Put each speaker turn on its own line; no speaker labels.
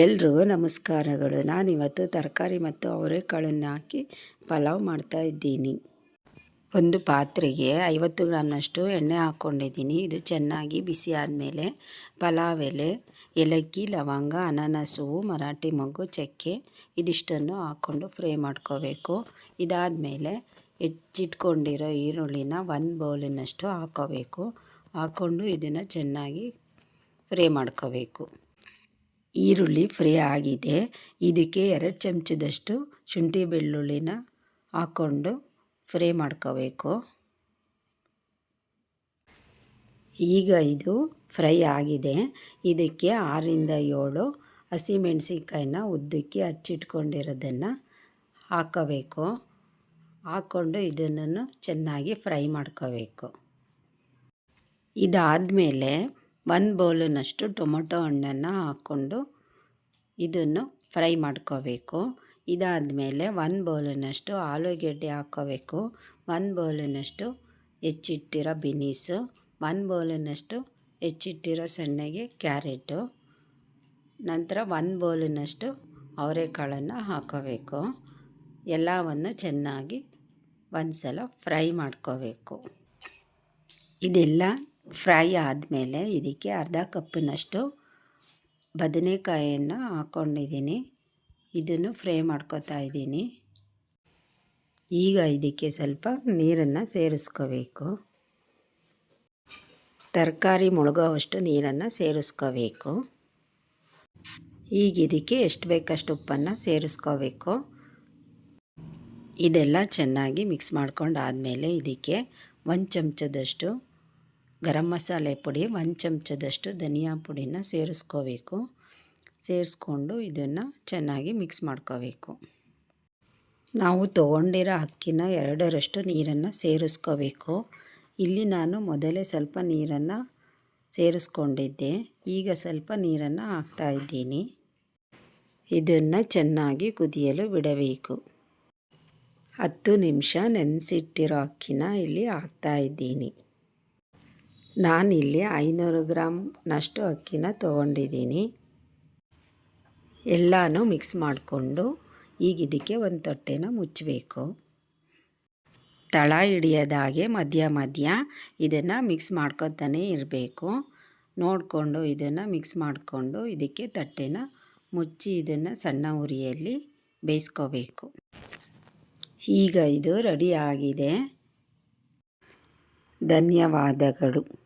ಎಲ್ರಿಗೂ ನಮಸ್ಕಾರಗಳು. ನಾನಿವತ್ತು ತರಕಾರಿ ಮತ್ತು ಅವರೆಕಾಳನ್ನು ಹಾಕಿ ಪಲಾವ್ ಮಾಡ್ತಾ ಇದ್ದೀನಿ. ಒಂದು ಪಾತ್ರೆಗೆ ಐವತ್ತು ಗ್ರಾಮ್ನಷ್ಟು ಎಣ್ಣೆ ಹಾಕ್ಕೊಂಡಿದ್ದೀನಿ. ಇದು ಚೆನ್ನಾಗಿ ಬಿಸಿ ಆದಮೇಲೆ ಪಲಾವ್ ಎಲೆ, ಏಲಕ್ಕಿ, ಲವಂಗ, ಅನಾನಸು, ಮರಾಠಿ ಮೊಗ್ಗು, ಚಕ್ಕೆ ಇದಿಷ್ಟನ್ನು ಹಾಕ್ಕೊಂಡು ಫ್ರೈ ಮಾಡ್ಕೋಬೇಕು. ಇದಾದಮೇಲೆ ಹೆಚ್ಚಿಟ್ಕೊಂಡಿರೋ ಈರುಳ್ಳಿನ ಒಂದು ಬೌಲಿನಷ್ಟು ಹಾಕೋಬೇಕು. ಹಾಕ್ಕೊಂಡು ಇದನ್ನು ಚೆನ್ನಾಗಿ ಫ್ರೈ ಮಾಡ್ಕೋಬೇಕು. ಈರುಳ್ಳಿ ಫ್ರೈ ಆಗಿದೆ. ಇದಕ್ಕೆ ಎರಡು ಚಮಚದಷ್ಟು ಶುಂಠಿ ಬೆಳ್ಳುಳ್ಳಿನ ಹಾಕ್ಕೊಂಡು ಫ್ರೈ ಮಾಡ್ಕೋಬೇಕು. ಈಗ ಇದು ಫ್ರೈ ಆಗಿದೆ. ಇದಕ್ಕೆ ಆರರಿಂದ ಏಳು ಹಸಿಮೆಣಸಿನ್ಕಾಯಿನ ಉದ್ದಕ್ಕೆ ಹಚ್ಚಿಟ್ಕೊಂಡಿರೋದನ್ನು ಹಾಕಬೇಕು. ಹಾಕ್ಕೊಂಡು ಇದನ್ನು ಚೆನ್ನಾಗಿ ಫ್ರೈ ಮಾಡ್ಕೋಬೇಕು. ಇದಾದಮೇಲೆ ಒಂದು ಬೌಲಿನಷ್ಟು ಟೊಮೊಟೊ ಹಣ್ಣನ್ನು ಹಾಕ್ಕೊಂಡು ಇದನ್ನು ಫ್ರೈ ಮಾಡ್ಕೋಬೇಕು. ಇದಾದಮೇಲೆ ಒಂದು ಬೌಲಿನಷ್ಟು ಆಲೂಗೆಡ್ಡೆ ಹಾಕ್ಕೋಬೇಕು. ಒಂದು ಬೌಲಿನಷ್ಟು ಹೆಚ್ಚಿಟ್ಟಿರೋ ಬಿನೀಸು. ಒಂದು ಬೌಲಿನಷ್ಟು ಹೆಚ್ಚಿಟ್ಟಿರೋ ಸಣ್ಣಗೆ ಕ್ಯಾರೆಟು. ನಂತರ ಒಂದು ಬೌಲಿನಷ್ಟು ಅವರೆಕಾಳನ್ನು ಹಾಕೋಬೇಕು ಎಲ್ಲವನ್ನು ಚೆನ್ನಾಗಿ ಒಂದು ಸಲ ಫ್ರೈ ಮಾಡ್ಕೋಬೇಕು. ಇದೆಲ್ಲ ಫ್ರೈ ಆದಮೇಲೆ ಇದಕ್ಕೆ ಅರ್ಧ ಕಪ್ಪಿನಷ್ಟು ಬದನೆಕಾಯಿಯನ್ನು ಹಾಕ್ಕೊಂಡಿದ್ದೀನಿ ಇದನ್ನು ಫ್ರೈ ಮಾಡ್ಕೋತಾ ಇದ್ದೀನಿ. ಈಗ ಇದಕ್ಕೆ ಸ್ವಲ್ಪ ನೀರನ್ನು ಸೇರಿಸ್ಕೋಬೇಕು. ತರಕಾರಿ ಮುಳುಗೋವಷ್ಟು ನೀರನ್ನು ಸೇರಿಸ್ಕೋಬೇಕು. ಈಗ ಇದಕ್ಕೆ ಎಷ್ಟು ಬೇಕಷ್ಟು ಉಪ್ಪನ್ನು ಸೇರಿಸ್ಕೋಬೇಕು. ಇದೆಲ್ಲ ಚೆನ್ನಾಗಿ ಮಿಕ್ಸ್ ಮಾಡ್ಕೊಂಡು ಆದಮೇಲೆ ಇದಕ್ಕೆ ಒಂದು ಚಮಚದಷ್ಟು ಗರಂ ಮಸಾಲೆ ಪುಡಿ, ಒಂದು ಚಮಚದಷ್ಟು ಧನಿಯಾ ಪುಡಿನ ಸೇರಿಸ್ಕೋಬೇಕು. ಸೇರಿಸ್ಕೊಂಡು ಇದನ್ನು ಚೆನ್ನಾಗಿ ಮಿಕ್ಸ್ ಮಾಡ್ಕೋಬೇಕು. ನಾವು ತೊಗೊಂಡಿರೋ ಅಕ್ಕಿನ ಎರಡರಷ್ಟು ನೀರನ್ನು ಸೇರಿಸ್ಕೋಬೇಕು. ಇಲ್ಲಿ ನಾನು ಮೊದಲೇ ಸ್ವಲ್ಪ ನೀರನ್ನು ಸೇರಿಸ್ಕೊಂಡಿದ್ದೆ. ಈಗ ಸ್ವಲ್ಪ ನೀರನ್ನು ಹಾಕ್ತಾಯಿದ್ದೀನಿ ಇದನ್ನು ಚೆನ್ನಾಗಿ ಕುದಿಯಲು ಬಿಡಬೇಕು. ಹತ್ತು ನಿಮಿಷ ನೆನೆಸಿಟ್ಟಿರೋ ಅಕ್ಕಿನ ಇಲ್ಲಿ ಹಾಕ್ತಾಯಿದ್ದೀನಿ ನಾನಿಲ್ಲಿ ಐನೂರು ಗ್ರಾಮ್ನಷ್ಟು ಅಕ್ಕಿನ ತೊಗೊಂಡಿದ್ದೀನಿ. ಎಲ್ಲನೂ ಮಿಕ್ಸ್ ಮಾಡಿಕೊಂಡು ಈಗ ಇದಕ್ಕೆ ಒಂದು ತೊಟ್ಟೆನ ಮುಚ್ಚಬೇಕು ತಳ ಹಿಡಿಯೋದಾಗೆ ಮಧ್ಯ ಮಧ್ಯ ಇದನ್ನು ಮಿಕ್ಸ್ ಮಾಡ್ಕೊತಾನೆ ಇರಬೇಕು. ನೋಡಿಕೊಂಡು ಇದನ್ನು ಮಿಕ್ಸ್ ಮಾಡಿಕೊಂಡು ಇದಕ್ಕೆ ತಟ್ಟೆನ ಮುಚ್ಚಿ ಇದನ್ನು ಸಣ್ಣ ಉರಿಯಲ್ಲಿ ಬೇಯಿಸ್ಕೋಬೇಕು. ಈಗ ಇದು ರೆಡಿ ಆಗಿದೆ. ಧನ್ಯವಾದಗಳು.